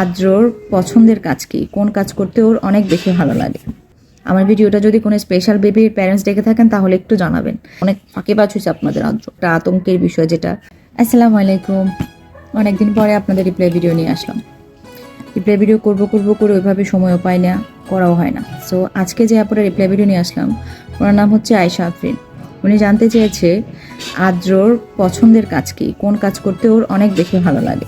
আদ্রর পছন্দের কাজ কি? কোন কাজ করতে ওর অনেক বেশি ভালো লাগে? আমার ভিডিওটা যদি কোনো স্পেশাল বেবির প্যারেন্টস দেখে থাকেন, তাহলে একটু জানাবেন। অনেক ফাঁকিবাজ হয়েছে আপনাদের আদ্র। একটা আতঙ্কের বিষয় যেটা। আসসালামু আলাইকুম। অনেকদিন পরে আপনাদের রিপ্লাই ভিডিও নিয়ে আসলাম। রিপ্লাই ভিডিও করব করব, করে ওইভাবে সময়ও পাই না, করাও হয় না। সো আজকে যে আপনারা রিপ্লাই ভিডিও নিয়ে আসলাম, ওনার নাম হচ্ছে আয়শা আফরিন। উনি জানতে চেয়েছে আদ্রর পছন্দের কাজ কি? কোন কাজ করতে ওর অনেক বেশি ভালো লাগে?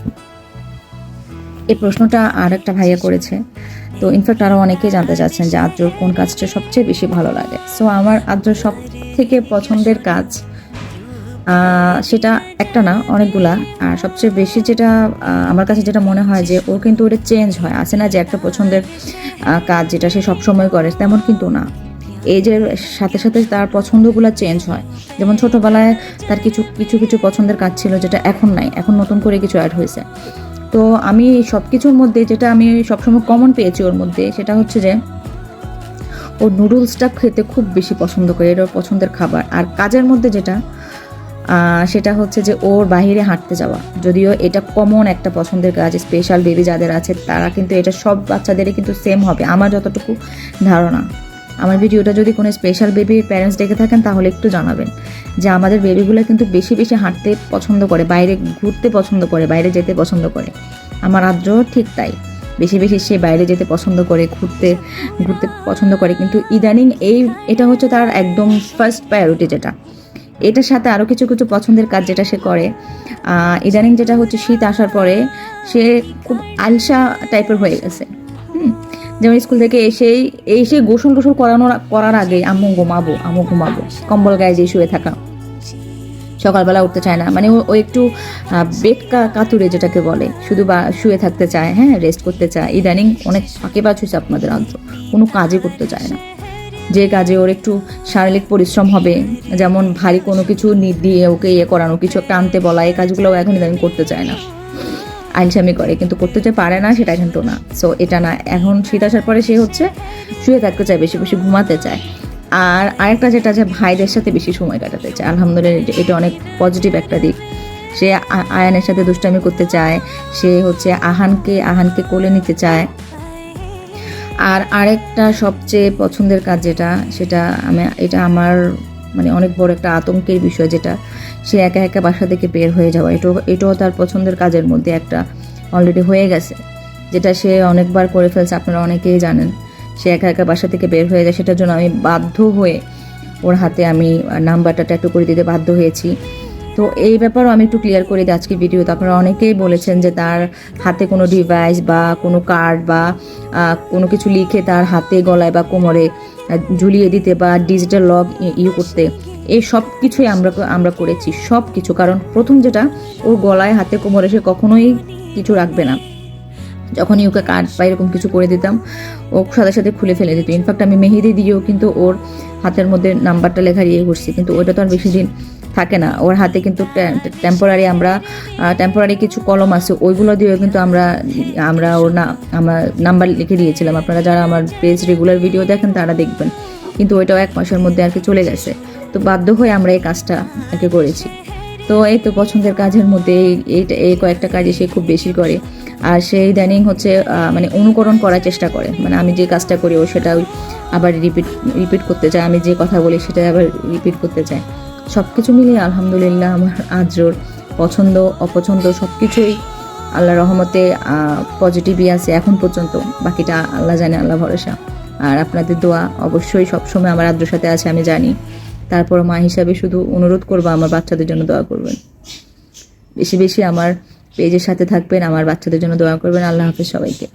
এই প্রশ্নটা আর একটা ভাইয়া করেছে। তো ইনফ্যাক্ট আরও অনেকেই জানতে চাচ্ছেন যে আদ্রর কোন কাজটা সবচেয়ে বেশি ভালো লাগে। সো আমার আদ্রর সব থেকে পছন্দের কাজ সেটা একটা না, অনেকগুলা। আর সবচেয়ে বেশি যেটা আমার কাছে যেটা মনে হয় যে ওর কিন্তু ওটা চেঞ্জ হয়। আছে না যে একটা পছন্দের কাজ যেটা সে সবসময় করে, তেমন কিন্তু না। যে সাথে সাথে তার পছন্দগুলো চেঞ্জ হয়। যেমন ছোটবেলায় তার কিছু কিছু কিছু পছন্দের কাজ ছিল যেটা এখন নাই। এখন নতুন করে কিছু অ্যাড হয়েছে। তো আমি সব কিছুর মধ্যে যেটা আমি সবসময় কমন পেয়েছি ওর মধ্যে, সেটা হচ্ছে যে ওর নুডলসটা খেতে খুব বেশি পছন্দ করে, এটা ওর পছন্দের খাবার। আর কাজের মধ্যে যেটা সেটা হচ্ছে যে ওর বাইরে হাঁটতে যাওয়া। যদিও এটা কমন একটা পছন্দের কাজ স্পেশাল বেবি যাদের আছে, তারা কিন্তু এটা সব বাচ্চাদেরই কিন্তু সেম হবে, আমার যতটুকু ধারণা। আমার ভিডিওটা যদি কোনো স্পেশাল বেবির প্যারেন্টস দেখে থাকেন, তাহলে একটু জানাবেন যে আমাদের বেবিগুলো কিন্তু বেশি বেশি হাঁটতে পছন্দ করে, বাইরে ঘুরতে পছন্দ করে, বাইরে যেতে পছন্দ করে। আমার আদ্রও ঠিক তাই। বেশি বেশি সে বাইরে যেতে পছন্দ করে, ঘুরতে ঘুরতে পছন্দ করে। কিন্তু ইদানিং এই, এটা হচ্ছে তার একদম ফার্স্ট প্রায়োরিটি যেটা। এটার সাথে আরও কিছু কিছু পছন্দের কাজ যেটা সে করে ইদানিং যেটা হচ্ছে শীত আসার পরে সে খুব আলসা টাইপের হয়ে গেছে। যেমন স্কুল থেকে এসেই, এসে গোসল গোসল করানোর, করার আগে আম্মু ঘুমাবো আম্মু ঘুমাবো। কম্বল গায়ে যে শুয়ে থাকা। সকালবেলা উঠতে চায় না। মানে ও একটু বেড কাতুরে যেটাকে বলে, শুধু বা, শুয়ে থাকতে চায় হ্যাঁ রেস্ট করতে চায়। ইদানিং অনেক ফাঁকেবাজ হয়েছে আপনাদের আদ্র কোনো কাজই করতে চায় না। যে কাজে ওর একটু শারীরিক পরিশ্রম হবে, যেমন ভারী কোনো কিছু দিয়ে ওকে ইয়ে করানো, কিছু একটা আনতে বলা, এই কাজগুলো এখন ইদানিং করতে চায় না। আইনসামি করে, কিন্তু করতে যে পারে না সেটা কিন্তু না। সো এটা না, এখন শীত আসার পরে সে হচ্ছে শুয়ে থাকতে চায়, বেশি বেশি ঘুমাতে চায়। আর আরেকটা যেটা যে ভাইদের সাথে বেশি সময় কাটাতে চায়, আলহামদুলিল্লাহ এটা- অনেক পজিটিভ একটা দিক। সে আয়ানের সাথে দুষ্টামি করতে চায়, সে হচ্ছে আহানকে আহানকে কোলে নিতে চায়। আর আরেকটা সবচেয়ে পছন্দের কাজ যেটা, সেটা আমি এটা আমার মানে অনেক বড় একটা আতঙ্কের বিষয় যেটা। সে একা একা বাসা থেকে বের হয়ে যাওয়া। এটাও এটাও তার পছন্দের কাজের মধ্যে একটা অলরেডি হয়ে গেছে, যেটা সে অনেকবার করে ফেলছে, আপনারা অনেকেই জানেন। সে একা একা বাসা থেকে বের হয়ে যায়, সেটার জন্য আমি বাধ্য হয়ে ওর হাতে আমি নাম্বারটা ট্যাটু করে দিতে বাধ্য হয়েছি। তো এই ব্যাপারও আমি একটু ক্লিয়ার করে দিই আজকে ভিডিওতে। আপনারা অনেকেই বলেছেন যে তার হাতে কোনো ডিভাইস বা কোনো কার্ড বা কোনো কিছু লিখে তার হাতে গলায় বা কোমরে ঝুলিয়ে দিতে বা ডিজিটাল লগ ইউ করতে। এই সব কিছুই আমরা আমরা করেছি, সব কিছু। কারণ প্রথম যেটা, ওর গলায় হাতে কোমরে সে কখনোই কিছু রাখবে না। যখনই ওকে কার্ড বা এরকম কিছু করে দিতাম, ও সাথে সাথে খুলে ফেলে দিত। ইনফ্যাক্ট আমি মেহেদি দিয়েও কিন্তু ওর হাতের মধ্যে নাম্বারটা লেখা দিয়ে করছি কিন্তু ওইটা তো আর বেশি দিন থাকে না। ওর হাতে কিন্তু টেম্পোরারি আমরা টেম্পোরারি কিছু কলম আছে, ওইগুলো দিয়েও কিন্তু আমরা আমরা ওর না, আমরা নাম্বার লিখে দিয়েছিলাম। আপনারা যারা আমার পেজ রেগুলার ভিডিও দেখেন, তারা দেখবেন। কিন্তু ওইটাও এক মাসের মধ্যে আর কি চলে গেছে। তো বাধ্য হয়ে আমরা এই কাজটা আর কি করেছি। তো এই তো পছন্দের কাজের মধ্যে এই এইটা- এই কয়েকটা কাজে সে খুব বেশি করে। আর সে ইদানিং হচ্ছে মানে অনুকরণ করার চেষ্টা করে। মানে আমি যে কাজটা করি, ও সেটা আবার রিপিট রিপিট করতে চায়। আমি যে কথা বলি সেটা আবার রিপিট করতে চায়। সব কিছু মিলিয়ে আলহামদুলিল্লাহ আমার আজর পছন্দ, অপছন্দ সব কিছুই আল্লাহ রহমতে পজিটিভই আছে এখন পর্যন্ত। বাকিটা আল্লাহ জানে, আল্লাহ ভরসা। আর আপনাদের দোয়া অবশ্যই সবসময় আমার আদ্র সাথে আছে, আমি জানি। তারপর মা হিসাবে শুধু অনুরোধ করব আমার বাচ্চাদের জন্য দোয়া করবেন। বেশি বেশি আমার পেজের সাথে থাকবেন, আমার বাচ্চাদের জন্য দোয়া করবেন। আল্লাহ হাফিজ সবাইকে।